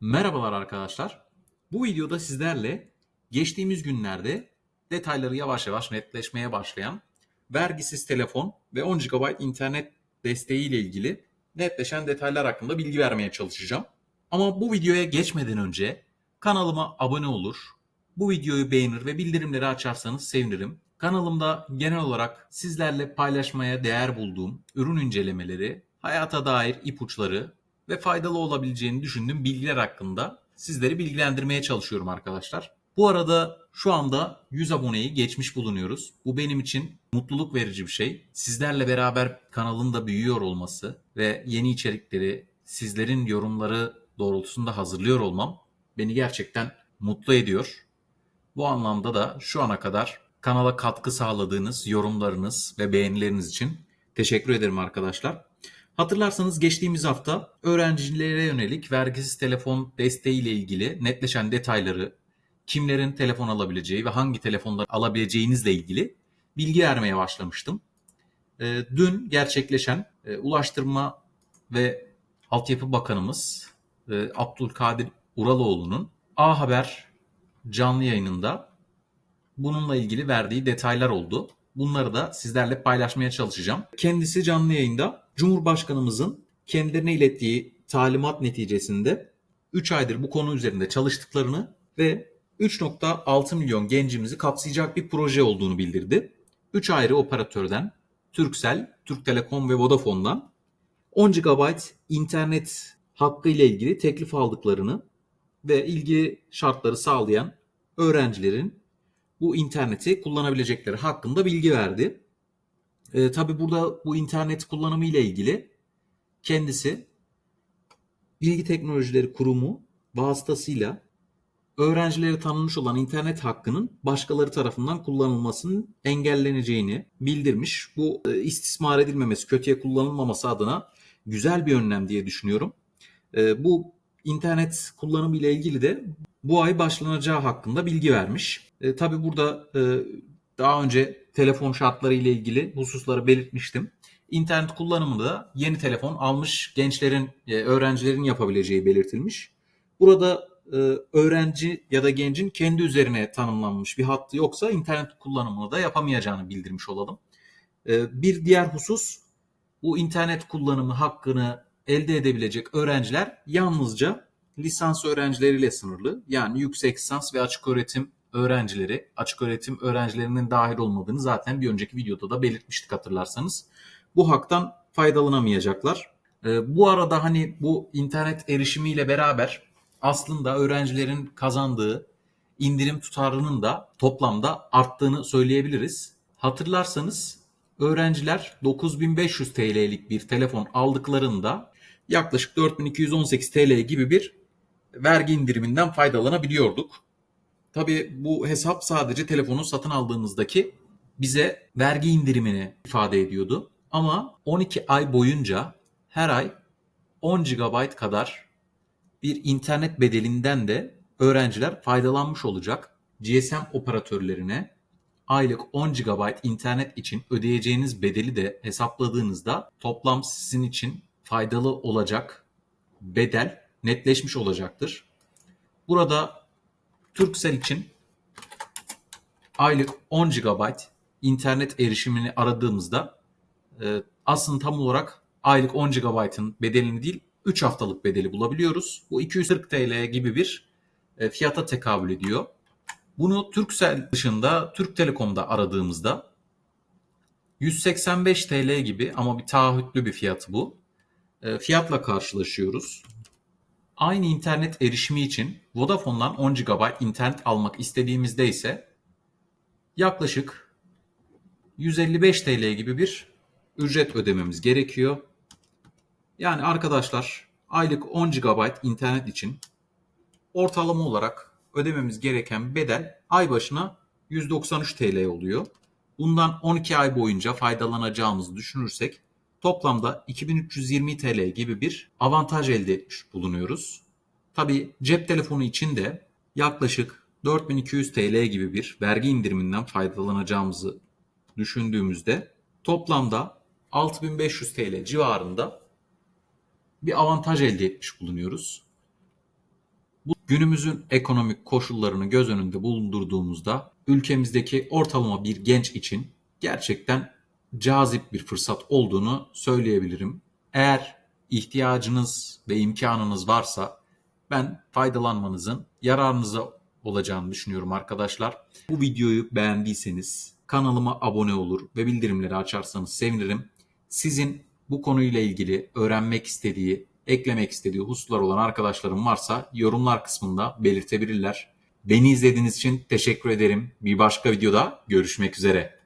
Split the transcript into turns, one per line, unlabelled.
Merhabalar arkadaşlar. Bu videoda sizlerle geçtiğimiz günlerde detayları yavaş yavaş netleşmeye başlayan vergisiz telefon ve 10 GB internet desteği ile ilgili netleşen detaylar hakkında bilgi vermeye çalışacağım. Ama bu videoya geçmeden önce kanalıma abone olur, bu videoyu beğenir ve bildirimleri açarsanız sevinirim. Kanalımda genel olarak sizlerle paylaşmaya değer bulduğum ürün incelemeleri, hayata dair ipuçları ve faydalı olabileceğini düşündüğüm bilgiler hakkında sizleri bilgilendirmeye çalışıyorum arkadaşlar. Bu arada şu anda 100 aboneyi geçmiş bulunuyoruz. Bu benim için mutluluk verici bir şey. Sizlerle beraber kanalın da büyüyor olması ve yeni içerikleri sizlerin yorumları doğrultusunda hazırlıyor olmam beni gerçekten mutlu ediyor. Bu anlamda da şu ana kadar kanala katkı sağladığınız yorumlarınız ve beğenileriniz için teşekkür ederim arkadaşlar. Hatırlarsanız geçtiğimiz hafta öğrencilere yönelik vergisiz telefon desteği ile ilgili netleşen detayları, kimlerin telefon alabileceği ve hangi telefonları alabileceğinizle ilgili bilgi vermeye başlamıştım. Ee, Dün gerçekleşen e, Ulaştırma ve Altyapı Bakanımız e, Abdülkadir Uraloğlu'nun A Haber canlı yayınında bununla ilgili verdiği detaylar oldu. Bunları da sizlerle paylaşmaya çalışacağım. Kendisi canlı yayında Cumhurbaşkanımızın kendilerine ilettiği talimat neticesinde 3 aydır bu konu üzerinde çalıştıklarını ve 3.6 milyon gencimizi kapsayacak bir proje olduğunu bildirdi. 3 ayrı operatörden Turkcell, Türk Telekom ve Vodafone'dan 10 GB internet hakkı ile ilgili teklif aldıklarını ve ilgili şartları sağlayan öğrencilerin bu interneti kullanabilecekleri hakkında bilgi verdi. E, tabii burada bu internet kullanımı ile ilgili kendisi Bilgi Teknolojileri Kurumu vasıtasıyla öğrencilere tanınmış olan internet hakkının başkaları tarafından kullanılmasının engelleneceğini bildirmiş. Bu e, istismar edilmemesi, kötüye kullanılmaması adına güzel bir önlem diye düşünüyorum. E, bu internet kullanımı ile ilgili de bu ay başlanacağı hakkında bilgi vermiş. E, tabii burada e, daha önce telefon şartları ile ilgili hususları belirtmiştim. İnternet kullanımını da yeni telefon almış gençlerin, e, öğrencilerin yapabileceği belirtilmiş. Burada e, öğrenci ya da gencin kendi üzerine tanımlanmış bir hattı yoksa internet kullanımını da yapamayacağını bildirmiş olalım. E, bir diğer husus bu internet kullanımı hakkını elde edebilecek öğrenciler yalnızca lisans öğrencileriyle sınırlı. Yani yüksek lisans ve açık öğretim öğrencileri, açık öğretim öğrencilerinin dahil olmadığını zaten bir önceki videoda da belirtmiştik hatırlarsanız. Bu haktan faydalanamayacaklar. Ee, bu arada hani bu internet erişimiyle beraber aslında öğrencilerin kazandığı indirim tutarının da toplamda arttığını söyleyebiliriz. Hatırlarsanız öğrenciler 9500 TL'lik bir telefon aldıklarında yaklaşık 4218 TL gibi bir vergi indiriminden faydalanabiliyorduk. Tabii bu hesap sadece telefonu satın aldığımızdaki bize vergi indirimini ifade ediyordu. Ama 12 ay boyunca her ay 10 GB kadar bir internet bedelinden de öğrenciler faydalanmış olacak. GSM operatörlerine aylık 10 GB internet için ödeyeceğiniz bedeli de hesapladığınızda toplam sizin için faydalı olacak bedel netleşmiş olacaktır. Burada Turkcell için aylık 10 GB internet erişimini aradığımızda e, aslında tam olarak aylık 10 GB'ın bedelini değil 3 haftalık bedeli bulabiliyoruz. Bu 240 TL gibi bir e, fiyata tekabül ediyor. Bunu Turkcell dışında Türk Telekom'da aradığımızda 185 TL gibi ama bir taahhütlü bir fiyatı bu. E, fiyatla karşılaşıyoruz. Aynı internet erişimi için Vodafone'dan 10 GB internet almak istediğimizde ise yaklaşık 155 TL gibi bir ücret ödememiz gerekiyor. Yani arkadaşlar aylık 10 GB internet için ortalama olarak ödememiz gereken bedel ay başına 193 TL oluyor. Bundan 12 ay boyunca faydalanacağımızı düşünürsek toplamda 2320 TL gibi bir avantaj elde etmiş bulunuyoruz. Tabi cep telefonu için de yaklaşık 4200 TL gibi bir vergi indiriminden faydalanacağımızı düşündüğümüzde toplamda 6500 TL civarında bir avantaj elde etmiş bulunuyoruz. Bu günümüzün ekonomik koşullarını göz önünde bulundurduğumuzda ülkemizdeki ortalama bir genç için gerçekten cazip bir fırsat olduğunu söyleyebilirim. Eğer ihtiyacınız ve imkanınız varsa ben faydalanmanızın yararınıza olacağını düşünüyorum arkadaşlar. Bu videoyu beğendiyseniz kanalıma abone olur ve bildirimleri açarsanız sevinirim. Sizin bu konuyla ilgili öğrenmek istediği, eklemek istediği hususlar olan arkadaşlarım varsa yorumlar kısmında belirtebilirler. Beni izlediğiniz için teşekkür ederim. Bir başka videoda görüşmek üzere.